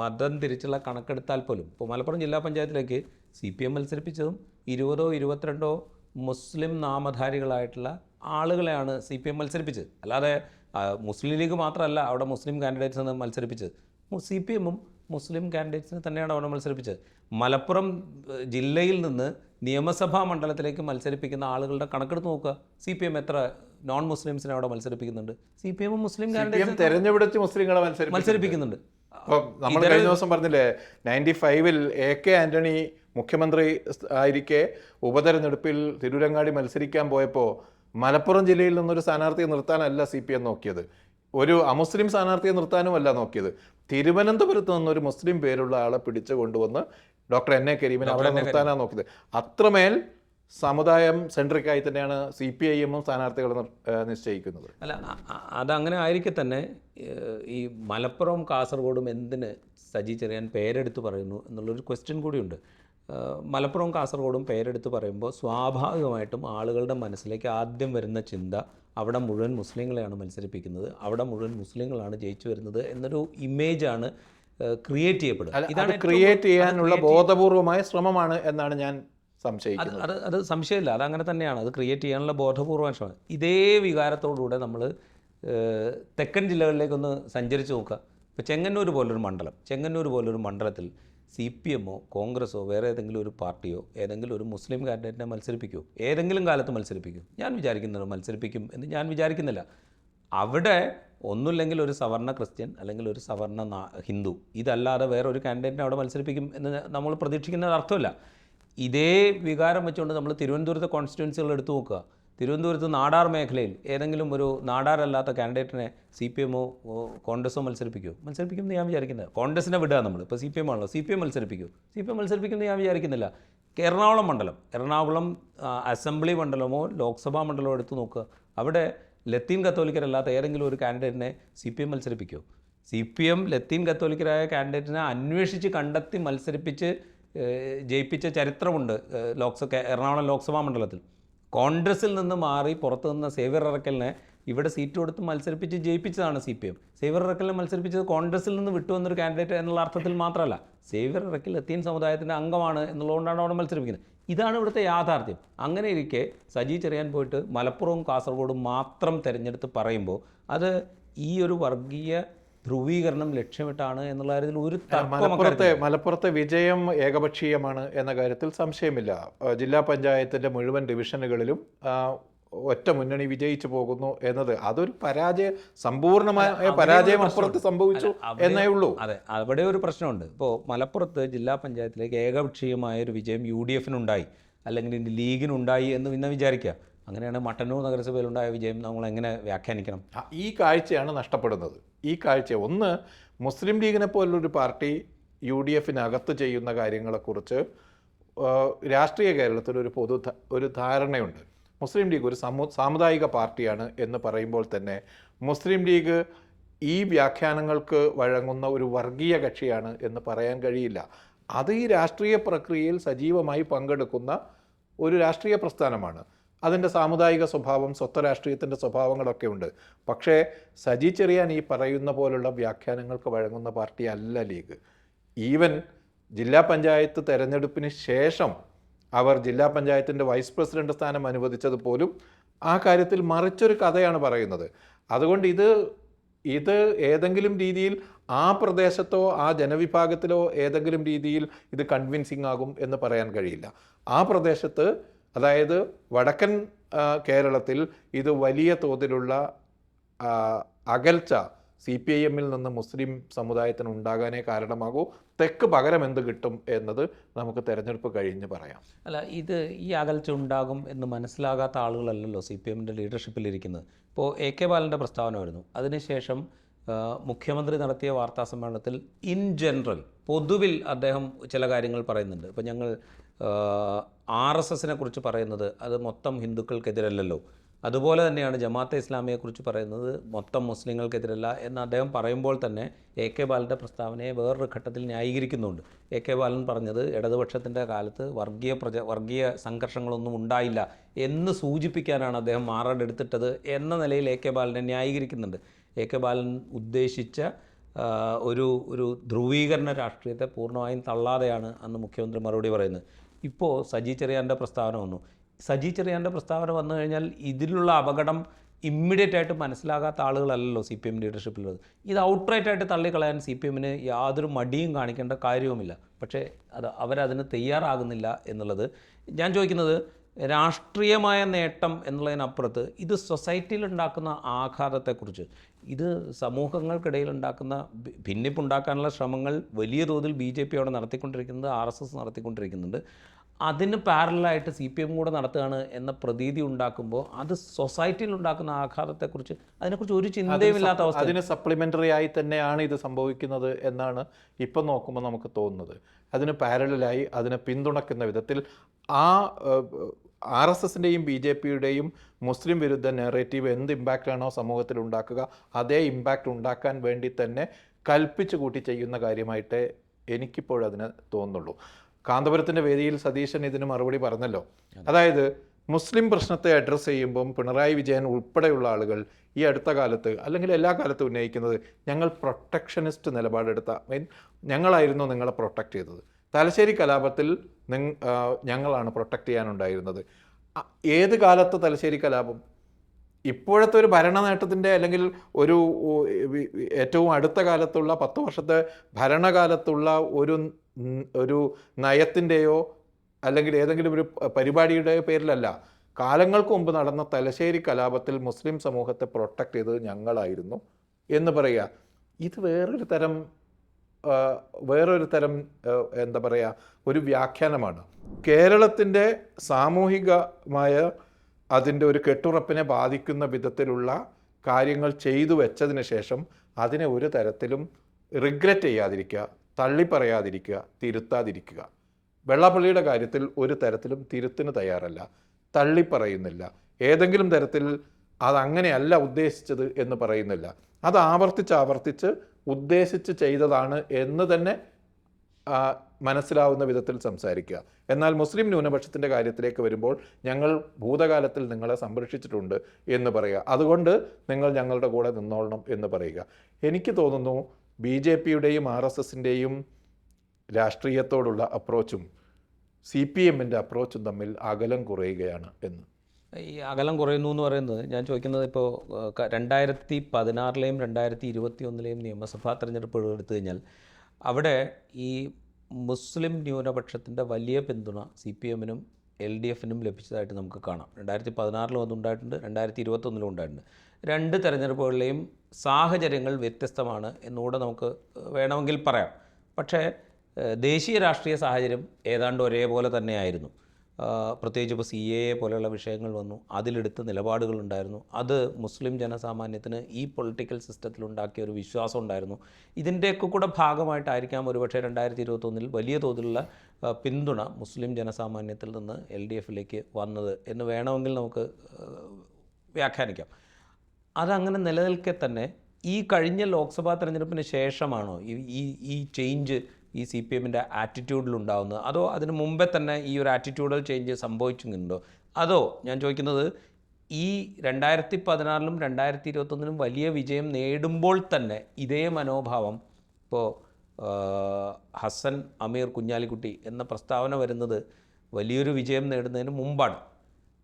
മതം തിരിച്ചുള്ള കണക്കെടുത്താൽ പോലും ഇപ്പോൾ മലപ്പുറം ജില്ലാ പഞ്ചായത്തിലേക്ക് സി പി എം മത്സരിപ്പിച്ചതും ഇരുപതോ ഇരുപത്തിരണ്ടോ മുസ്ലിം നാമധാരികളായിട്ടുള്ള ആളുകളെയാണ് സി പി എം മത്സരിപ്പിച്ചത്. അല്ലാതെ മുസ്ലിം ലീഗ് മാത്രമല്ല അവിടെ മുസ്ലിം കാൻഡിഡേറ്റ്സ് മത്സരിപ്പിച്ചത്. സി പി എമ്മും മുസ്ലിം കാൻഡിഡേറ്റ്സിനെ തന്നെയാണ് അവിടെ മത്സരിപ്പിച്ചത്. മലപ്പുറം ജില്ലയിൽ നിന്ന് നിയമസഭാ മണ്ഡലത്തിലേക്ക് മത്സരിപ്പിക്കുന്ന ആളുകളുടെ കണക്കെടുത്ത് നോക്കുക. സി പി എം എത്ര നോൺ മുസ്ലിംസിനെ അവിടെ മത്സരിപ്പിക്കുന്നുണ്ട്? സി പി എം മുസ്ലിം തെരഞ്ഞെടുത്ത് മുസ്ലിങ്ങളെ മത്സരിപ്പിക്കുന്നുണ്ട്. നമ്മൾ കഴിഞ്ഞ ദിവസം പറഞ്ഞില്ലേ നയന്റി ഫൈവിൽ എ കെ ആന്റണി മുഖ്യമന്ത്രി ആയിരിക്കെ ഉപതെരഞ്ഞെടുപ്പിൽ തിരൂരങ്ങാടി മത്സരിക്കാൻ പോയപ്പോൾ മലപ്പുറം ജില്ലയിൽ നിന്നൊരു സ്ഥാനാർത്ഥിയെ നിർത്താനല്ല സി പി എം നോക്കിയത്. ഒരു അമുസ്ലിം സ്ഥാനാർത്ഥിയെ നിർത്താനുമല്ല നോക്കിയത്. തിരുവനന്തപുരത്ത് നിന്നൊരു മുസ്ലിം പേരുള്ള ആളെ പിടിച്ചു കൊണ്ടുവന്ന് ഡോക്ടർ എൻ എ കരീമിനെ അവിടെ നിർത്താനാണ് നോക്കിയത്. അത്രമേൽ സമുദായം സെൻട്രിക്കായി തന്നെയാണ് സി പി ഐ എമ്മും സ്ഥാനാർത്ഥികൾ നിശ്ചയിക്കുന്നത്. അല്ല അതങ്ങനെ ആയിരിക്കെ തന്നെ ഈ മലപ്പുറം കാസർഗോഡും എന്തിന് സജി ചെറിയാൻ പേരെടുത്ത് പറയുന്നു എന്നുള്ളൊരു ക്വസ്റ്റ്യൻ കൂടിയുണ്ട്. മലപ്പുറം കാസർഗോഡും പേരെടുത്ത് പറയുമ്പോൾ സ്വാഭാവികമായിട്ടും ആളുകളുടെ മനസ്സിലേക്ക് ആദ്യം വരുന്ന ചിന്ത അവിടെ മുഴുവൻ മുസ്ലിങ്ങളെയാണ് മത്സരിപ്പിക്കുന്നത്. അവിടെ മുഴുവൻ മുസ്ലിങ്ങളാണ് ജയിച്ചു വരുന്നത് എന്നൊരു ഇമേജാണ് ക്രിയേറ്റ് ചെയ്യപ്പെടും ഇതാണ് ക്രിയേറ്റ് ചെയ്യാനുള്ള ബോധപൂർവമായ ശ്രമമാണ് എന്നാണ് ഞാൻ സംശയിക്കുന്നത്. അത് അത് സംശയമില്ല. അത് അങ്ങനെ തന്നെയാണ്. അത് ക്രിയേറ്റ് ചെയ്യാനുള്ള ബോധപൂർവമായ ശ്രമം. ഇതേ വികാരത്തോടുകൂടെ നമ്മൾ തെക്കൻ ജില്ലകളിലേക്കൊന്ന് സഞ്ചരിച്ച് നോക്കുക. ഇപ്പോൾ ചെങ്ങന്നൂർ പോലൊരു മണ്ഡലം. ചെങ്ങന്നൂർ പോലൊരു മണ്ഡലത്തിൽ സി പി എമ്മോ കോൺഗ്രസ്സോ വേറെ ഏതെങ്കിലും ഒരു പാർട്ടിയോ ഏതെങ്കിലും ഒരു മുസ്ലിം കാൻഡിഡേറ്റിനെ മത്സരിപ്പിക്കുമോ ഏതെങ്കിലും കാലത്ത് മത്സരിപ്പിക്കും ഞാൻ വിചാരിക്കുന്നത് മത്സരിപ്പിക്കും എന്ന് ഞാൻ വിചാരിക്കുന്നില്ല. അവിടെ ഒന്നുമില്ലെങ്കിൽ ഒരു സവർണ ക്രിസ്ത്യൻ അല്ലെങ്കിൽ ഒരു സവർണ ഹിന്ദു. ഇതല്ലാതെ വേറെ ഒരു കാൻഡിഡേറ്റിനെ അവിടെ മത്സരിപ്പിക്കും എന്ന് നമ്മൾ പ്രതീക്ഷിക്കുന്നത് അർത്ഥമില്ല. ഇതേ വികാരം വെച്ചുകൊണ്ട് നമ്മൾ തിരുവനന്തപുരത്തെ കോൺസ്റ്റിറ്റ്യുവൻസികൾ എടുത്തു നോക്കുക. തിരുവനന്തപുരത്ത് നാടാർ മേഖലയിൽ ഏതെങ്കിലും ഒരു നാടാറല്ലാത്ത കാൻഡിഡേറ്റിനെ സി പി എമ്മോ കോൺഗ്രസോ മത്സരിപ്പിക്കുമോ മത്സരിപ്പിക്കും എന്ന് ഞാൻ വിചാരിക്കുന്നത് കോൺഗ്രസിനെ വിടുക നമ്മൾ. ഇപ്പോൾ സി പി എം ആണല്ലോ. സി പി എം മത്സരിപ്പിക്കൂ സി പി എം മത്സരിപ്പിക്കുമെന്ന് ഞാൻ വിചാരിക്കുന്നില്ല. എറണാകുളം മണ്ഡലം. എറണാകുളം അസംബ്ലി മണ്ഡലമോ ലോക്സഭാ മണ്ഡലമോ എടുത്തു നോക്കുക. അവിടെ ലത്തീൻ കത്തോലിക്കരല്ലാത്ത ഏതെങ്കിലും ഒരു കാൻഡിഡേറ്റിനെ സി പി എം മത്സരിപ്പിക്കുമോ സി പി എം ലത്തീൻ കത്തോലിക്കരായ കാൻഡിഡേറ്റിനെ അന്വേഷിച്ച് കണ്ടെത്തി മത്സരിപ്പിച്ച് ജയിപ്പിച്ച ചരിത്രമുണ്ട് ലോക്സഭ എറണാകുളം ലോക്സഭാ മണ്ഡലത്തിൽ. കോൺഗ്രസിൽ നിന്ന് മാറി പുറത്തു നിന്ന സേവ്യർ ഇറക്കലിനെ ഇവിടെ സീറ്റ് കൊടുത്ത് മത്സരിപ്പിച്ച് ജയിപ്പിച്ചതാണ് സി പി എം. സേവ്യർ ഇറക്കലിനെ മത്സരിപ്പിച്ചത് കോൺഗ്രസിൽ നിന്ന് വിട്ടുവന്നൊരു കാൻഡിഡേറ്റ് എന്നുള്ള അർത്ഥത്തിൽ മാത്രമല്ല സേവ്യർ ഇറക്കൽ ലത്തീൻ സമുദായത്തിന്റെ അംഗമാണ് എന്നുള്ളതുകൊണ്ടാണ് അവിടെ മത്സരിപ്പിക്കുന്നത്. ഇതാണ് ഇവിടുത്തെ യാഥാർത്ഥ്യം. അങ്ങനെ ഇരിക്കെ സജി ചെറിയാൻ പോയിട്ട് മലപ്പുറവും കാസർഗോഡും മാത്രം തിരഞ്ഞെടുത്ത് പറയുമ്പോൾ അത് ഈ ഒരു വർഗീയ ധ്രുവീകരണം ലക്ഷ്യമിട്ടാണ് എന്നുള്ള കാര്യത്തിൽ ഒരു മലപ്പുറത്തെ മലപ്പുറത്തെ വിജയം ഏകപക്ഷീയമാണ് എന്ന കാര്യത്തിൽ സംശയമില്ല. ജില്ലാ പഞ്ചായത്തിന്റെ മുഴുവൻ ഡിവിഷനുകളിലും ഒറ്റ മുന്നണി വിജയിച്ചു പോകുന്നു എന്നത് അതൊരു പരാജയ സമ്പൂർണമായ പരാജയം അപ്പുറത്ത് സംഭവിച്ചു എന്നേ ഉള്ളൂ. അതെ അവിടെ ഒരു പ്രശ്നമുണ്ട്. ഇപ്പോൾ മലപ്പുറത്ത് ജില്ലാ പഞ്ചായത്തിലേക്ക് ഏകപക്ഷീയമായ ഒരു വിജയം യു ഡി എഫിനുണ്ടായി അല്ലെങ്കിൽ ലീഗിനുണ്ടായി എന്ന് പിന്നെ വിചാരിക്കുക. അങ്ങനെയാണ് മട്ടന്നൂർ നഗരസഭയിലുണ്ടായ വിജയം നമ്മൾ എങ്ങനെ വ്യാഖ്യാനിക്കണം? ഈ കാഴ്ചയാണ് നഷ്ടപ്പെടുന്നത്. ഈ കാഴ്ച ഒന്ന് മുസ്ലിം ലീഗിനെ പോലുള്ളൊരു പാർട്ടി യു ഡി എഫിനകത്ത് ചെയ്യുന്ന കാര്യങ്ങളെക്കുറിച്ച് രാഷ്ട്രീയ കേരളത്തിൽ ഒരു പൊതു ഒരു ധാരണയുണ്ട്. മുസ്ലിം ലീഗ് ഒരു സമു സാമുദായിക പാർട്ടിയാണ് എന്ന് പറയുമ്പോൾ തന്നെ മുസ്ലിം ലീഗ് ഈ വ്യാഖ്യാനങ്ങൾക്ക് വഴങ്ങുന്ന ഒരു വർഗീയ കക്ഷിയാണ് എന്ന് പറയാൻ കഴിയില്ല. അത് ഈ രാഷ്ട്രീയ പ്രക്രിയയിൽ സജീവമായി പങ്കെടുക്കുന്ന ഒരു രാഷ്ട്രീയ പ്രസ്ഥാനമാണ്. അതിന്റെ സാമുദായിക സ്വഭാവം സ്വത്വ രാഷ്ട്രീയത്തിന്റെ സ്വഭാവങ്ങളൊക്കെ ഉണ്ട്. പക്ഷേ സജി ചെറിയാൻ ഈ പറയുന്ന പോലുള്ള വ്യാഖ്യാനങ്ങൾക്ക് വഴങ്ങുന്ന പാർട്ടി അല്ല ലീഗ്. ഈവൻ ജില്ലാ പഞ്ചായത്ത് തെരഞ്ഞെടുപ്പിന് ശേഷം അവർ ജില്ലാ പഞ്ചായത്തിന്റെ വൈസ് പ്രസിഡന്റ് സ്ഥാനം അനുവദിച്ചത് പോലും ആ കാര്യത്തിൽ മറിച്ചൊരു കഥയാണ് പറയുന്നത്. അതുകൊണ്ട് ഇത് ഇത് ഏതെങ്കിലും രീതിയിൽ ആ പ്രദേശത്തോ ആ ജനവിഭാഗത്തിലോ ഏതെങ്കിലും രീതിയിൽ ഇത് കൺവിൻസിങ് ആകും എന്ന് പറയാൻ കഴിയില്ല. ആ പ്രദേശത്ത് അതായത് വടക്കൻ കേരളത്തിൽ ഇത് വലിയ തോതിലുള്ള അകൽച്ച സി പി ഐ എമ്മിൽ നിന്ന് മുസ്ലിം സമുദായത്തിന് ഉണ്ടാകാനേ കാരണമാകൂ. തെക്ക് പകരം എന്ത് കിട്ടും എന്നത് നമുക്ക് തെരഞ്ഞെടുപ്പ് കഴിഞ്ഞ് പറയാം. അല്ല ഇത് ഈ അകൽച്ച ഉണ്ടാകും എന്ന് മനസ്സിലാകാത്ത ആളുകളല്ലല്ലോ സി പി എമ്മിന്റെ ലീഡർഷിപ്പിലിരിക്കുന്നത് ഇപ്പോൾ എ കെ ബാലന്റെ പ്രസ്താവന വരുന്നു അതിനുശേഷം മുഖ്യമന്ത്രി നടത്തിയ വാർത്താ സമ്മേളനത്തിൽ ഇൻ ജനറൽ പൊതുവിൽ അദ്ദേഹം ചില കാര്യങ്ങൾ പറയുന്നുണ്ട്. ഇപ്പോൾ ഞങ്ങൾ ആർ എസ് എസിനെ കുറിച്ച് പറയുന്നത് അത് മൊത്തം ഹിന്ദുക്കൾക്കെതിരല്ലല്ലോ. അതുപോലെ തന്നെയാണ് ജമാഅത്തെ ഇസ്ലാമിയെക്കുറിച്ച് പറയുന്നത് മൊത്തം മുസ്ലിങ്ങൾക്കെതിരല്ല എന്ന് അദ്ദേഹം പറയുമ്പോൾ തന്നെ എ കെ ബാലന്റെ പ്രസ്താവനയെ വേറൊരു ഘട്ടത്തിൽ ന്യായീകരിക്കുന്നുണ്ട്. എ കെ ബാലൻ പറഞ്ഞത് ഇടതുപക്ഷത്തിന്റെ കാലത്ത് വർഗീയ പ്രജ വർഗീയ സംഘർഷങ്ങളൊന്നും ഉണ്ടായില്ല എന്ന് സൂചിപ്പിക്കാനാണ് അദ്ദേഹം മാറാടെടുത്തിട്ടത് എന്ന നിലയിൽ എ കെ ബാലനെ ന്യായീകരിക്കുന്നുണ്ട്. എ കെ ബാലൻ ഉദ്ദേശിച്ച ഒരു ഒരു ധ്രുവീകരണ രാഷ്ട്രീയത്തെ പൂർണമായും തള്ളാതെയാണ് അന്ന് മുഖ്യമന്ത്രി മറുപടി പറയുന്നത്. ഇപ്പോൾ സജി ചെറിയാന്റെ പ്രസ്താവന വന്നു. സജി ചെറിയാന്റെ പ്രസ്താവന വന്നു കഴിഞ്ഞാൽ ഇതിലുള്ള അപകടം ഇമ്മീഡിയറ്റ് ആയിട്ട് മനസ്സിലാകാത്ത ആളുകളല്ലല്ലോ സി പി എം ലീഡർഷിപ്പിലുള്ളത് ഇത് ഔട്ട്റൈറ്റ് ആയിട്ട് തള്ളിക്കളയാൻ സി പി എമ്മിന് യാതൊരു മടിയും കാണിക്കേണ്ട കാര്യവുമില്ല. പക്ഷേ അത് അവരതിന് തയ്യാറാകുന്നില്ല എന്നുള്ളത് ഞാൻ ചോദിക്കുന്നത് രാഷ്ട്രീയമായ നേട്ടം എന്നുള്ളതിനപ്പുറത്ത് ഇത് സൊസൈറ്റിയിൽ ഉണ്ടാക്കുന്ന ആഘാതത്തെക്കുറിച്ച്. ഇത് സമൂഹങ്ങൾക്കിടയിൽ ഉണ്ടാക്കുന്ന ഭിന്നിപ്പുണ്ടാക്കാനുള്ള ശ്രമങ്ങൾ വലിയ തോതിൽ ബി ജെ പി അവിടെ നടത്തിക്കൊണ്ടിരിക്കുന്നത് ആർ എസ് എസ് നടത്തിക്കൊണ്ടിരിക്കുന്നുണ്ട്. അതിന് പാരലായിട്ട് സി പി എം കൂടെ നടത്തുകയാണ് എന്ന പ്രതീതി ഉണ്ടാക്കുമ്പോൾ അത് സൊസൈറ്റിയിൽ ഉണ്ടാക്കുന്ന ആഘാതത്തെക്കുറിച്ച് അതിനെക്കുറിച്ച് ഒരു ചിന്തയും ഇല്ലാത്ത അവസ്ഥ. അതിന് സപ്ലിമെന്ററി ആയി തന്നെയാണ് ഇത് സംഭവിക്കുന്നത് എന്നാണ് ഇപ്പം നോക്കുമ്പോൾ നമുക്ക് തോന്നുന്നത്. അതിന് പാരലായി അതിനെ പിന്തുണക്കുന്ന വിധത്തിൽ ആ ആർ എസ് എസിന്റെയും ബി ജെ പിയുടെയും മുസ്ലിം വിരുദ്ധ നെറേറ്റീവ് എന്ത് ഇമ്പാക്റ്റാണോ സമൂഹത്തിൽ ഉണ്ടാക്കുക അതേ ഇമ്പാക്റ്റ് ഉണ്ടാക്കാൻ വേണ്ടി തന്നെ കൽപ്പിച്ചു കൂട്ടി ചെയ്യുന്ന കാര്യമായിട്ടേ എനിക്കിപ്പോഴതിനെ തോന്നുന്നുള്ളൂ. കാന്തപുരത്തിന്റെ വേദിയിൽ സതീശൻ ഇതിന് മറുപടി പറഞ്ഞല്ലോ. അതായത് മുസ്ലിം പ്രശ്നത്തെ അഡ്രസ്സ് ചെയ്യുമ്പം പിണറായി വിജയൻ ഉൾപ്പെടെയുള്ള ആളുകൾ ഈ അടുത്ത കാലത്ത് അല്ലെങ്കിൽ എല്ലാ കാലത്തും ഉന്നയിക്കുന്നത് ഞങ്ങൾ പ്രൊട്ടക്ഷനിസ്റ്റ് നിലപാടെടുത്ത മീൻ ഞങ്ങളായിരുന്നു നിങ്ങളെ പ്രൊട്ടക്റ്റ് ചെയ്തത്. തലശ്ശേരി കലാപത്തിൽ ഞങ്ങളാണ് പ്രൊട്ടക്റ്റ് ചെയ്യാനുണ്ടായിരുന്നത്. ഏത് കാലത്ത് തലശ്ശേരി കലാപം? ഇപ്പോഴത്തെ ഒരു ഭരണ നേട്ടത്തിന്റെ അല്ലെങ്കിൽ ഒരു ഏറ്റവും അടുത്ത കാലത്തുള്ള പത്ത് വർഷത്തെ ഭരണകാലത്തുള്ള ഒരു ഒരു നയത്തിന്റെയോ അല്ലെങ്കിൽ ഏതെങ്കിലും ഒരു പരിപാടിയുടെയോ പരിപാടിയുടെ പേരിലല്ല. കാലങ്ങൾക്ക് മുമ്പ് നടന്ന തലശ്ശേരി കലാപത്തിൽ മുസ്ലിം സമൂഹത്തെ പ്രൊട്ടക്റ്റ് ചെയ്തത് ഞങ്ങളായിരുന്നു എന്ന് പറയുക. ഇത് വേറൊരു തരം വേറൊരു തരം എന്താ പറയുക ഒരു വ്യാഖ്യാനമാണ്. കേരളത്തിന്റെ സാമൂഹികമായ അതിന്റെ ഒരു കെട്ടുറപ്പിനെ ബാധിക്കുന്ന വിധത്തിലുള്ള കാര്യങ്ങൾ ചെയ്തു വെച്ചതിന് ശേഷം അതിനെ ഒരു തരത്തിലും റിഗ്രറ്റ് ചെയ്യാതിരിക്കുക. തള്ളിപ്പറയാതിരിക്കുക തിരുത്താതിരിക്കുക. വെള്ളാപ്പള്ളിയുടെ കാര്യത്തിൽ ഒരു തരത്തിലും തിരുത്തിന് തയ്യാറല്ല തള്ളിപ്പറയുന്നില്ല. ഏതെങ്കിലും തരത്തിൽ അതങ്ങനെയല്ല ഉദ്ദേശിച്ചത് എന്ന് പറയുന്നില്ല. അത് ആവർത്തിച്ച് ആവർത്തിച്ച് ഉദ്ദേശിച്ച് ചെയ്തതാണ് എന്ന് തന്നെ മനസ്സിലാവുന്ന വിധത്തിൽ സംസാരിക്കുക. എന്നാൽ മുസ്ലിം ന്യൂനപക്ഷത്തിന്റെ കാര്യത്തിലേക്ക് വരുമ്പോൾ ഞങ്ങൾ ഭൂതകാലത്തിൽ നിങ്ങളെ സംരക്ഷിച്ചിട്ടുണ്ട് എന്ന് പറയുക. അതുകൊണ്ട് നിങ്ങൾ ഞങ്ങളുടെ കൂടെ നിന്നോളണം എന്ന് പറയുക. എനിക്ക് തോന്നുന്നു ബി ജെ പിയുടെയും ആർ എസ് എസിന്റെയും രാഷ്ട്രീയത്തോടുള്ള അപ്രോച്ചും സി പി എമ്മിന്റെ അപ്രോച്ചും തമ്മിൽ അകലം കുറയുകയാണ് എന്ന്. ഈ അകലം കുറയുന്നു എന്ന് പറയുന്നത് ഞാൻ ചോദിക്കുന്നത് ഇപ്പോൾ രണ്ടായിരത്തി പതിനാറിലെയും രണ്ടായിരത്തി ഇരുപത്തി ഒന്നിലെയും നിയമസഭാ തെരഞ്ഞെടുപ്പുകൾ എടുത്തു കഴിഞ്ഞാൽ അവിടെ ഈ മുസ്ലിം ന്യൂനപക്ഷത്തിന്റെ വലിയ പിന്തുണ സി പി എമ്മിനും എൽ ഡി എഫിനും ലഭിച്ചതായിട്ട് നമുക്ക് കാണാം. രണ്ടായിരത്തി പതിനാറിലും അതുണ്ടായിട്ടുണ്ട് രണ്ടായിരത്തി ഇരുപത്തൊന്നിലും ഉണ്ടായിട്ടുണ്ട്. രണ്ട് തെരഞ്ഞെടുപ്പുകളിലെയും സാഹചര്യങ്ങൾ വ്യത്യസ്തമാണ് എന്നുകൂടെ നമുക്ക് വേണമെങ്കിൽ പറയാം. പക്ഷേ ദേശീയ രാഷ്ട്രീയ സാഹചര്യം ഏതാണ്ട് ഒരേപോലെ തന്നെയായിരുന്നു. പ്രത്യേകിച്ച് ഇപ്പോൾ സി എ പോലെയുള്ള വിഷയങ്ങൾ വന്നു. അതിലെടുത്ത നിലപാടുകളുണ്ടായിരുന്നു. അത് മുസ്ലിം ജനസാമാന്യത്തിന് ഈ പൊളിറ്റിക്കൽ സിസ്റ്റത്തിൽ ഉണ്ടാക്കിയ ഒരു വിശ്വാസം ഉണ്ടായിരുന്നു. ഇതിന്റെയൊക്കെ കൂടെ ഭാഗമായിട്ടായിരിക്കാം ഒരുപക്ഷെ രണ്ടായിരത്തി ഇരുപത്തൊന്നിൽ വലിയ തോതിലുള്ള പിന്തുണ മുസ്ലിം ജനസാമാന്യത്തിൽ നിന്ന് എൽ ഡി എഫിലേക്ക് വന്നത് എന്ന് വേണമെങ്കിൽ നമുക്ക് വ്യാഖ്യാനിക്കാം. അതങ്ങനെ നിലനിൽക്കെ തന്നെ ഈ കഴിഞ്ഞ ലോക്സഭാ തെരഞ്ഞെടുപ്പിന് ശേഷമാണോ ഈ ഈ ചേഞ്ച് ഈ സി പി എമ്മിന്റെ ആറ്റിറ്റ്യൂഡിലുണ്ടാവുന്നത് അതോ അതിന് മുമ്പേ തന്നെ ഈ ഒരു ആറ്റിറ്റ്യൂഡൽ ചേഞ്ച് സംഭവിച്ചിട്ടുണ്ടോ? അതോ ഞാൻ ചോദിക്കുന്നത് ഈ രണ്ടായിരത്തി പതിനാറിലും രണ്ടായിരത്തി ഇരുപത്തൊന്നിലും വലിയ വിജയം നേടുമ്പോൾ തന്നെ ഇതേ മനോഭാവം ഇപ്പോൾ ഹസൻ അമീർ കുഞ്ഞാലിക്കുട്ടി എന്ന പ്രസ്താവന വരുന്നത് വലിയൊരു വിജയം നേടുന്നതിന് മുമ്പാണ്.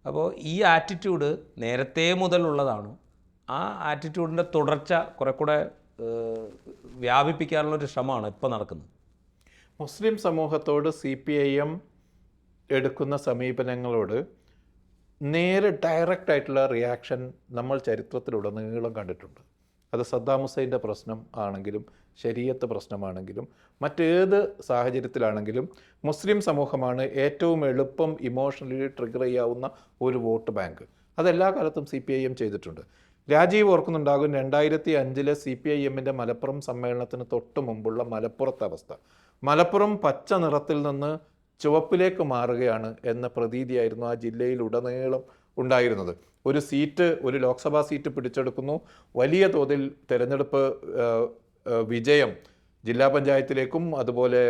അപ്പോൾ ഈ ആറ്റിറ്റ്യൂഡ് നേരത്തെ മുതലുള്ളതാണ്. ആ ആറ്റിറ്റ്യൂഡിന്റെ തുടർച്ച കുറെ കൂടെ വ്യാപിപ്പിക്കാനുള്ളൊരു ശ്രമമാണ് ഇപ്പോൾ നടക്കുന്നത്. മുസ്ലിം സമൂഹത്തോട് സി പി ഐ എം എടുക്കുന്ന സമീപനങ്ങളോട് നേരെ ഡയറക്റ്റ് ആയിട്ടുള്ള റിയാക്ഷൻ നമ്മൾ ചരിത്രത്തിലുടനീളം കണ്ടിട്ടുണ്ട്. അത് സദ്ദാം ഹുസൈന്റെ പ്രശ്നം ആണെങ്കിലും ശരീരത്ത് പ്രശ്നമാണെങ്കിലും മറ്റേത് സാഹചര്യത്തിലാണെങ്കിലും മുസ്ലിം സമൂഹമാണ് ഏറ്റവും എളുപ്പം ഇമോഷണലി ട്രിഗർ ചെയ്യാവുന്ന ഒരു വോട്ട് ബാങ്ക് അതെല്ലാ കാലത്തും സി പി ഐ എം ചെയ്തിട്ടുണ്ട്. രാജീവ് ഓർക്കുന്നുണ്ടാകും രണ്ടായിരത്തി അഞ്ചിലെ സി പി ഐ എമ്മിന്റെ മലപ്പുറം സമ്മേളനത്തിന് തൊട്ട് മുമ്പുള്ള മലപ്പുറത്തെ അവസ്ഥ. മലപ്പുറം പച്ച നിറത്തിൽ നിന്ന് ചുവപ്പിലേക്ക് മാറുകയാണ് എന്ന പ്രതീതിയായിരുന്നു ആ ജില്ലയിൽ ഉടനീളം ഉണ്ടായിരുന്നത്. ഒരു സീറ്റ് ഒരു ലോക്സഭാ സീറ്റ് പിടിച്ചെടുക്കുന്നു. വലിയ തോതിൽ തെരഞ്ഞെടുപ്പ് വിജയം ജില്ലാ പഞ്ചായത്തിലേക്കും അതുപോലെ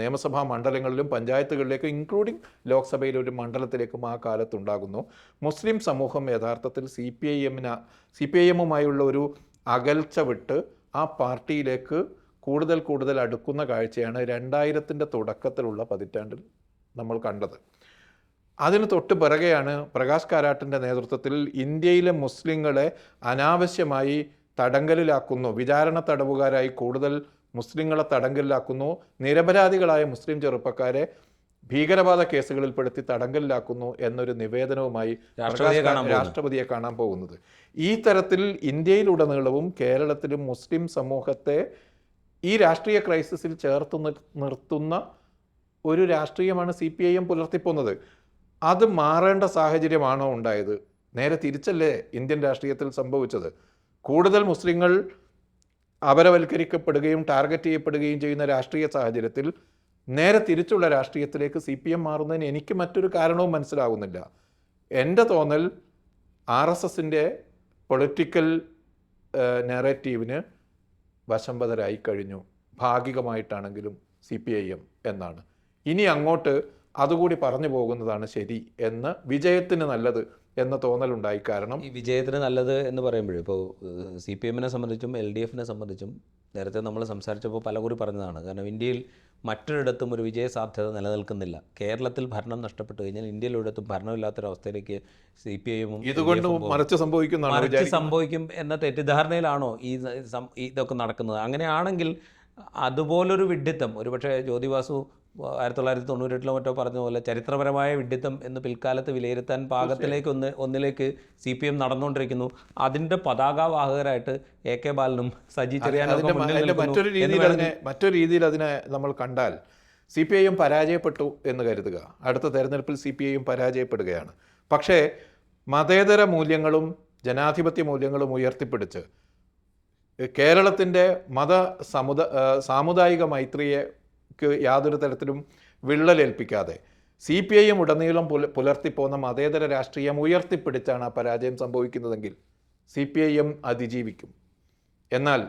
നിയമസഭാ മണ്ഡലങ്ങളിലും പഞ്ചായത്തുകളിലേക്കും ഇൻക്ലൂഡിംഗ് ലോക്സഭയിലെ ഒരു മണ്ഡലത്തിലേക്കും ആ കാലത്തുണ്ടാകുന്നു. മുസ്ലിം സമൂഹം യഥാർത്ഥത്തിൽ സി പി ഐ എമ്മിന് സി പി ഐ എമ്മുമായുള്ള ഒരു അകൽച്ച വിട്ട് ആ പാർട്ടിയിലേക്ക് കൂടുതൽ കൂടുതൽ അടുക്കുന്ന കാഴ്ചയാണ് രണ്ടായിരത്തിന്റെ തുടക്കത്തിലുള്ള പതിറ്റാണ്ടിൽ നമ്മൾ കണ്ടത്. അതിന് തൊട്ട് പിറകെയാണ് പ്രകാശ് കാരാട്ടിന്റെ നേതൃത്വത്തിൽ ഇന്ത്യയിലെ മുസ്ലിങ്ങളെ അനാവശ്യമായി തടങ്കലിലാക്കുന്നു. വിചാരണ തടവുകാരായി കൂടുതൽ മുസ്ലിങ്ങളെ തടങ്കലിലാക്കുന്നു. നിരപരാധികളായ മുസ്ലിം ചെറുപ്പക്കാരെ ഭീകരവാദ കേസുകളിൽപ്പെടുത്തി തടങ്കലിലാക്കുന്നു എന്നൊരു നിവേദനവുമായി രാഷ്ട്രപതിയെ കാണാൻ പോകുന്നു. പോകുന്നത്. ഈ തരത്തിൽ ഇന്ത്യയിലുടനീളവും കേരളത്തിലും മുസ്ലിം സമൂഹത്തെ ഈ രാഷ്ട്രീയ ക്രൈസിസിൽ ചേർത്ത് നിർത്തുന്ന ഒരു രാഷ്ട്രീയമാണ് സി പി ഐ എം പുലർത്തിപ്പോന്നത്. അത് മാറേണ്ട സാഹചര്യമാണോ ഉണ്ടായത്? നേരെ തിരിച്ചല്ലേ ഇന്ത്യൻ രാഷ്ട്രീയത്തിൽ സംഭവിച്ചത്? കൂടുതൽ മുസ്ലിങ്ങൾ അപരവൽക്കരിക്കപ്പെടുകയും ടാർഗറ്റ് ചെയ്യപ്പെടുകയും ചെയ്യുന്ന രാഷ്ട്രീയ സാഹചര്യത്തിൽ നേരെ തിരിച്ചുള്ള രാഷ്ട്രീയത്തിലേക്ക് സി പി എം മാറുന്നതിന് എനിക്ക് മറ്റൊരു കാരണവും മനസ്സിലാകുന്നില്ല. എന്റെ തോന്നൽ ആർ എസ് എസിന്റെ പൊളിറ്റിക്കൽ നെറേറ്റീവിന് വശംവദരായി കഴിഞ്ഞു. ഭാഗികമായിട്ടാണെങ്കിലും സി പി ഐ എം എന്നാണ്. ഇനി അങ്ങോട്ട് അതുകൂടി പറഞ്ഞു പോകുന്നതാണ് ശരി എന്ന് വിജയത്തിന് നല്ലത് എന്ന തോന്നലുണ്ടായി. കാരണം ഈ വിജയത്തിന് നല്ലത് എന്ന് പറയുമ്പോൾ ഇപ്പോൾ സി പി എമ്മിനെ സംബന്ധിച്ചും എൽ ഡി എഫിനെ സംബന്ധിച്ചും നേരത്തെ നമ്മൾ സംസാരിച്ചപ്പോൾ പലകുറി പറഞ്ഞതാണ്. കാരണം ഇന്ത്യയിൽ മറ്റൊരിടത്തും ഒരു വിജയ സാധ്യത നിലനിൽക്കുന്നില്ല. കേരളത്തിൽ ഭരണം നഷ്ടപ്പെട്ടു കഴിഞ്ഞാൽ ഇന്ത്യയിൽ ഒരിടത്തും ഭരണമില്ലാത്തൊരവസ്ഥയിലേക്ക് സി പി ഐഎമ്മും ഇതുകൊണ്ട് മറിച്ച് സംഭവിക്കും മറിച്ച് സംഭവിക്കും എന്ന തെറ്റിദ്ധാരണയിലാണോ ഈ ഇതൊക്കെ നടക്കുന്നത്? അങ്ങനെയാണെങ്കിൽ അതുപോലൊരു വിഡ്ഢിത്തം ഒരുപക്ഷെ ജ്യോതിവാസു ആയിരത്തി തൊള്ളായിരത്തി തൊണ്ണൂറ്റെട്ടിലോ മറ്റോ പറഞ്ഞ പോലെ ചരിത്രപരമായ വിഡിത്തം എന്ന് പിൽക്കാലത്ത് വിലയിരുത്താൻ പാകത്തിലേക്ക് ഒന്ന് ഒന്നിലേക്ക് സി പി എം നടന്നുകൊണ്ടിരിക്കുന്നു. അതിന്റെ പതാകവാഹകരായിട്ട് എ കെ ബാലനും സജി ചെറിയാനും മറ്റൊരു രീതിയിൽ അതിനെ മറ്റൊരു രീതിയിൽ അതിനെ നമ്മൾ കണ്ടാൽ സി പി ഐ എം പരാജയപ്പെട്ടു എന്ന് കരുതുക. അടുത്ത തെരഞ്ഞെടുപ്പിൽ സി പി ഐ എം പരാജയപ്പെടുകയാണ്. പക്ഷേ മതേതര മൂല്യങ്ങളും ജനാധിപത്യ മൂല്യങ്ങളും ഉയർത്തിപ്പിടിച്ച് കേരളത്തിന്റെ മത സമുദ സാമുദായിക മൈത്രിയെക്ക് യാതൊരു തരത്തിലും വിള്ളലേൽപ്പിക്കാതെ സി പി ഐ എം ഉടനീളം പുല പുലർത്തിപ്പോന്ന മതേതര രാഷ്ട്രീയം ഉയർത്തിപ്പിടിച്ചാണ് ആ പരാജയം സംഭവിക്കുന്നതെങ്കിൽ സി പി ഐ എം അതിജീവിക്കും. എന്നാൽ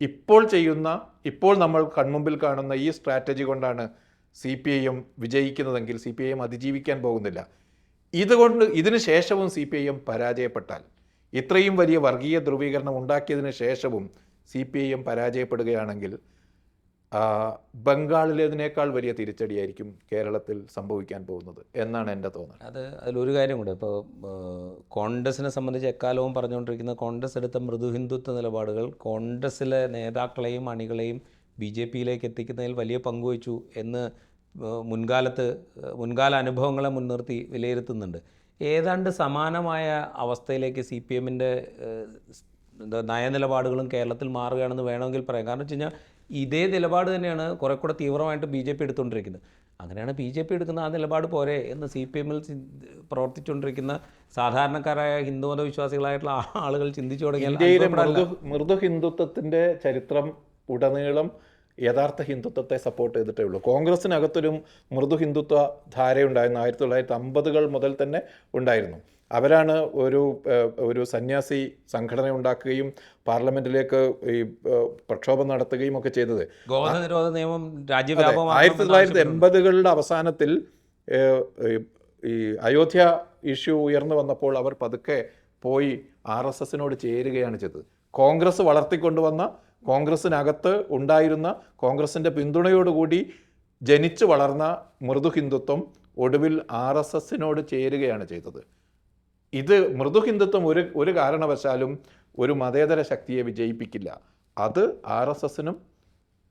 ഇപ്പോൾ ചെയ്യുന്ന ഇപ്പോൾ നമ്മൾ കൺമുമ്പിൽ കാണുന്ന ഈ സ്ട്രാറ്റജി കൊണ്ടാണ് സി പി ഐ എം വിജയിക്കുന്നതെങ്കിൽ സി പി ഐ എം അതിജീവിക്കാൻ പോകുന്നില്ല. ഇതുകൊണ്ട് ഇതിനു ശേഷവും സി പി ഐ എം പരാജയപ്പെട്ടാൽ ഇത്രയും വലിയ വർഗീയ ധ്രുവീകരണം ഉണ്ടാക്കിയതിന് ശേഷവും സി പി ഐ എം പരാജയപ്പെടുകയാണെങ്കിൽ ബംഗാളിലേതിനേക്കാൾ വലിയ തിരിച്ചടിയായിരിക്കും കേരളത്തിൽ സംഭവിക്കാൻ പോകുന്നത് എന്നാണ് എന്റെ തോന്നൽ. അത് അതിലൊരു കാര്യം കൂടെ. ഇപ്പോൾ കോൺഗ്രസിനെ സംബന്ധിച്ച് എക്കാലവും പറഞ്ഞുകൊണ്ടിരിക്കുന്ന കോൺഗ്രസ് എടുത്ത മൃദു ഹിന്ദുത്വ നിലപാടുകൾ കോൺഗ്രസ്സിലെ നേതാക്കളെയും അണികളെയും ബി ജെ പിയിലേക്ക് എത്തിക്കുന്നതിൽ വലിയ പങ്കുവച്ചു എന്ന് മുൻകാലത്ത് മുൻകാല അനുഭവങ്ങളെ മുൻനിർത്തി വിലയിരുത്തുന്നുണ്ട്. ഏതാണ്ട് സമാനമായ അവസ്ഥയിലേക്ക് സി പി എമ്മിന്റെ നയനിലപാടുകളും കേരളത്തിൽ മാറുകയാണെന്ന് വേണമെങ്കിൽ പറയാം. കാരണം വെച്ച് കഴിഞ്ഞാൽ ഇതേ നിലപാട് തന്നെയാണ് കുറെ കൂടെ തീവ്രമായിട്ട് ബി ജെ പി എടുത്തുകൊണ്ടിരിക്കുന്നത്. അങ്ങനെയാണ് ബി ജെ പി എടുക്കുന്ന ആ നിലപാട് പോരെ എന്ന് സി പി എമ്മിൽ പ്രവർത്തിച്ചുകൊണ്ടിരിക്കുന്ന സാധാരണക്കാരായ ഹിന്ദുമത വിശ്വാസികളായിട്ടുള്ള ആളുകൾ ചിന്തിച്ചു. മൃദു മൃദു ഹിന്ദുത്വത്തിന്റെ ചരിത്രം ഉടനീളം യഥാർത്ഥ ഹിന്ദുത്വത്തെ സപ്പോർട്ട് ചെയ്തിട്ടേ ഉള്ളൂ. കോൺഗ്രസിനകത്തൊരു മൃദു ഹിന്ദുത്വ ധാരയുണ്ടായിരുന്നു ആയിരത്തി തൊള്ളായിരത്തി അമ്പതുകൾ മുതൽ തന്നെ ഉണ്ടായിരുന്നു. അവരാണ് ഒരു ഒരു സന്യാസി സംഘടന ഉണ്ടാക്കുകയും പാർലമെന്റിലേക്ക് ഈ പ്രക്ഷോഭം നടത്തുകയും ഒക്കെ ചെയ്തത്. ഗോവധ നിരോധ നിയമം ആയിരത്തി തൊള്ളായിരത്തി എൺപതുകളുടെ അവസാനത്തിൽ ഈ- ഈ അയോധ്യ ഇഷ്യൂ ഉയർന്നു വന്നപ്പോൾ അവർ പതുക്കെ പോയി ആർ എസ് എസിനോട് ചേരുകയാണ് ചെയ്തത്. കോൺഗ്രസ് വളർത്തിക്കൊണ്ടുവന്ന കോൺഗ്രസിനകത്ത് ഉണ്ടായിരുന്ന കോൺഗ്രസിന്റെ പിന്തുണയോടുകൂടി ജനിച്ചു വളർന്ന മൃദു ഹിന്ദുത്വം ഒടുവിൽ ആർ എസ് എസിനോട് ചേരുകയാണ് ചെയ്തത്. ഇത് മൃദു ഹിന്ദുത്വം ഒരു ഒരു കാരണവശാലും ഒരു മതേതര ശക്തിയെ വിജയിപ്പിക്കില്ല. അത് ആർ എസ് എസിനും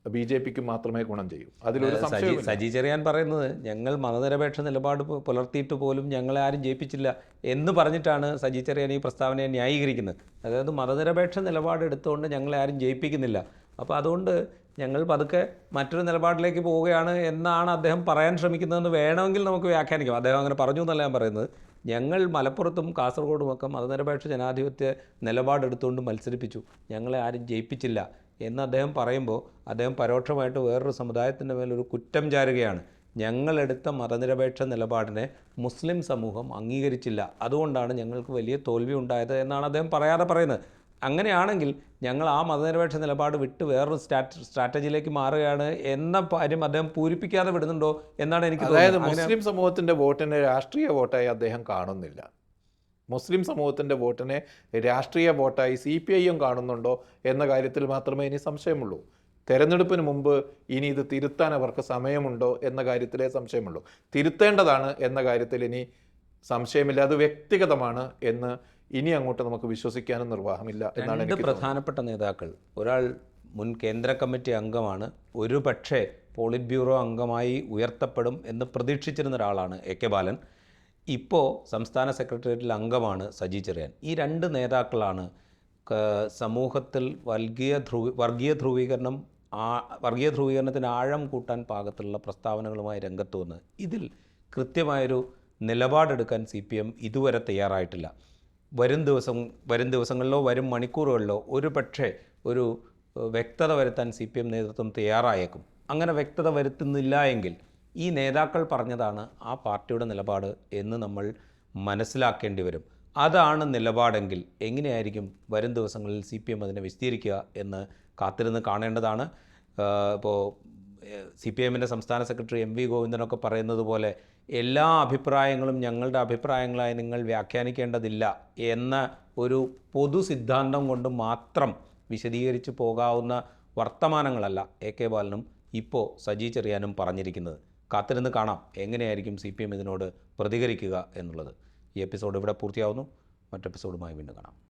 ബി ജെ പിക്കും മാത്രമേ ഗുണം ചെയ്യൂ. അതിലൊരു സജി സജി ചെറിയാൻ പറയുന്നത് ഞങ്ങൾ മതനിരപേക്ഷ നിലപാട് പുലർത്തിയിട്ട് പോലും ഞങ്ങളെ ആരും ജയിപ്പിച്ചില്ല എന്ന് പറഞ്ഞിട്ടാണ് സജി ചെറിയാൻ ഈ പ്രസ്താവനയെ ന്യായീകരിക്കുന്നത്. അതായത് മതനിരപേക്ഷ നിലപാട് എടുത്തുകൊണ്ട് ഞങ്ങളെ ആരും ജയിപ്പിക്കുന്നില്ല. അപ്പോൾ അതുകൊണ്ട് ഞങ്ങൾ പതുക്കെ മറ്റൊരു നിലപാടിലേക്ക് പോവുകയാണ് എന്നാണ് അദ്ദേഹം പറയാൻ ശ്രമിക്കുന്നതെന്ന് വേണമെങ്കിൽ നമുക്ക് വ്യാഖ്യാനിക്കാം. അദ്ദേഹം അങ്ങനെ പറഞ്ഞു എന്നല്ല ഞാൻ പറയുന്നത്. ഞങ്ങൾ മലപ്പുറത്തും കാസർഗോഡുമൊക്കെ മതനിരപേക്ഷ ജനാധിപത്യ നിലപാടെടുത്തുകൊണ്ട് മത്സരിപ്പിച്ചു. ഞങ്ങളെ ആരും ജയിപ്പിച്ചില്ല എന്ന് അദ്ദേഹം പറയുമ്പോൾ അദ്ദേഹം പരോക്ഷമായിട്ട് വേറൊരു സമുദായത്തിന്റെ മേലൊരു കുറ്റം ചാരുകയാണ്. ഞങ്ങളെടുത്ത മതനിരപേക്ഷ നിലപാടിനെ മുസ്ലിം സമൂഹം അംഗീകരിച്ചില്ല. അതുകൊണ്ടാണ് ഞങ്ങൾക്ക് വലിയ തോൽവി ഉണ്ടായത് എന്നാണ് അദ്ദേഹം പറയാതെ പറയുന്നത്. അങ്ങനെയാണെങ്കിൽ ഞങ്ങൾ ആ മതനിരപേക്ഷ നിലപാട് വിട്ട് വേറൊരു സ്ട്രാറ്റ സ്ട്രാറ്റജിയിലേക്ക് മാറുകയാണ് എന്ന കാര്യം അദ്ദേഹം പൂരിപ്പിക്കാതെ വിടുന്നുണ്ടോ എന്നാണ് എനിക്ക് അതായത് മുസ്ലിം സമൂഹത്തിന്റെ വോട്ടിനെ രാഷ്ട്രീയ വോട്ടായി അദ്ദേഹം കാണുന്നില്ല. മുസ്ലിം സമൂഹത്തിന്റെ വോട്ടിനെ രാഷ്ട്രീയ വോട്ടായി സി പി ഐ എം കാണുന്നുണ്ടോ എന്ന കാര്യത്തിൽ മാത്രമേ ഇനി സംശയമുള്ളൂ. തെരഞ്ഞെടുപ്പിന് മുമ്പ് ഇനി ഇത് തിരുത്താൻ അവർക്ക് സമയമുണ്ടോ എന്ന കാര്യത്തിലേ സംശയമുള്ളൂ. തിരുത്തേണ്ടതാണ് എന്ന കാര്യത്തിൽ ഇനി സംശയമില്ല. അത് വ്യക്തിഗതമാണ് എന്ന് ഇനി അങ്ങോട്ട് നമുക്ക് വിശ്വസിക്കാനും നിർവാഹമില്ല എന്നാണ് രണ്ട് പ്രധാനപ്പെട്ട നേതാക്കൾ. ഒരാൾ മുൻ കേന്ദ്ര കമ്മിറ്റി അംഗമാണ്. ഒരു പക്ഷേ പോളിറ്റ് ബ്യൂറോ അംഗമായി ഉയർത്തപ്പെടും എന്ന് പ്രതീക്ഷിച്ചിരുന്ന ഒരാളാണ് എ കെ ബാലൻ. ഇപ്പോൾ സംസ്ഥാന സെക്രട്ടേറിയറ്റിൽ അംഗമാണ് സജി ചെറിയാൻ. ഈ രണ്ട് നേതാക്കളാണ് സമൂഹത്തിൽ വർഗീയ ധ്രുവ വർഗീയ ധ്രുവീകരണം ആ വർഗീയ ധ്രുവീകരണത്തിന് ആഴം കൂട്ടാൻ പാകത്തിലുള്ള പ്രസ്താവനകളുമായി രംഗത്ത് വന്ന് ഇതിൽ കൃത്യമായൊരു നിലപാടെടുക്കാൻ സി പി എം ഇതുവരെ തയ്യാറായിട്ടില്ല. വരും ദിവസം വരും ദിവസങ്ങളിലോ വരും മണിക്കൂറുകളിലോ ഒരു പക്ഷേ ഒരു വ്യക്തത വരുത്താൻ സി പി എം നേതൃത്വം തയ്യാറായേക്കും. അങ്ങനെ വ്യക്തത വരുത്തുന്നില്ല എങ്കിൽ ഈ നേതാക്കൾ പറഞ്ഞതാണ് ആ പാർട്ടിയുടെ നിലപാട് എന്ന് നമ്മൾ മനസ്സിലാക്കേണ്ടി വരും. അതാണ് നിലപാടെങ്കിൽ എങ്ങനെയായിരിക്കും വരും ദിവസങ്ങളിൽ സി പി എം അതിനെ വിശദീകരിക്കുക എന്ന് കാത്തിരുന്ന് കാണേണ്ടതാണ്. ഇപ്പോൾ സി പി എമ്മിന്റെ സംസ്ഥാന സെക്രട്ടറി എം വി ഗോവിന്ദനൊക്കെ പറയുന്നത് പോലെ എല്ലാ അഭിപ്രായങ്ങളും ഞങ്ങളുടെ അഭിപ്രായങ്ങളായി നിങ്ങൾ വ്യാഖ്യാനിക്കേണ്ടതില്ല എന്ന ഒരു പൊതു സിദ്ധാന്തം കൊണ്ട് മാത്രം വിശദീകരിച്ച് പോകാവുന്ന വർത്തമാനങ്ങളല്ല എ കെ ബാലനും ഇപ്പോൾ സജി ചെറിയാനും പറഞ്ഞിരിക്കുന്നത്. കാത്തിരുന്ന് കാണാം എങ്ങനെയായിരിക്കും സി പി എം ഇതിനോട് പ്രതികരിക്കുക എന്നുള്ളത്. ഈ എപ്പിസോഡ് ഇവിടെ പൂർത്തിയാവുന്നു. മറ്റെപ്പിസോഡുമായി വീണ്ടും കാണാം.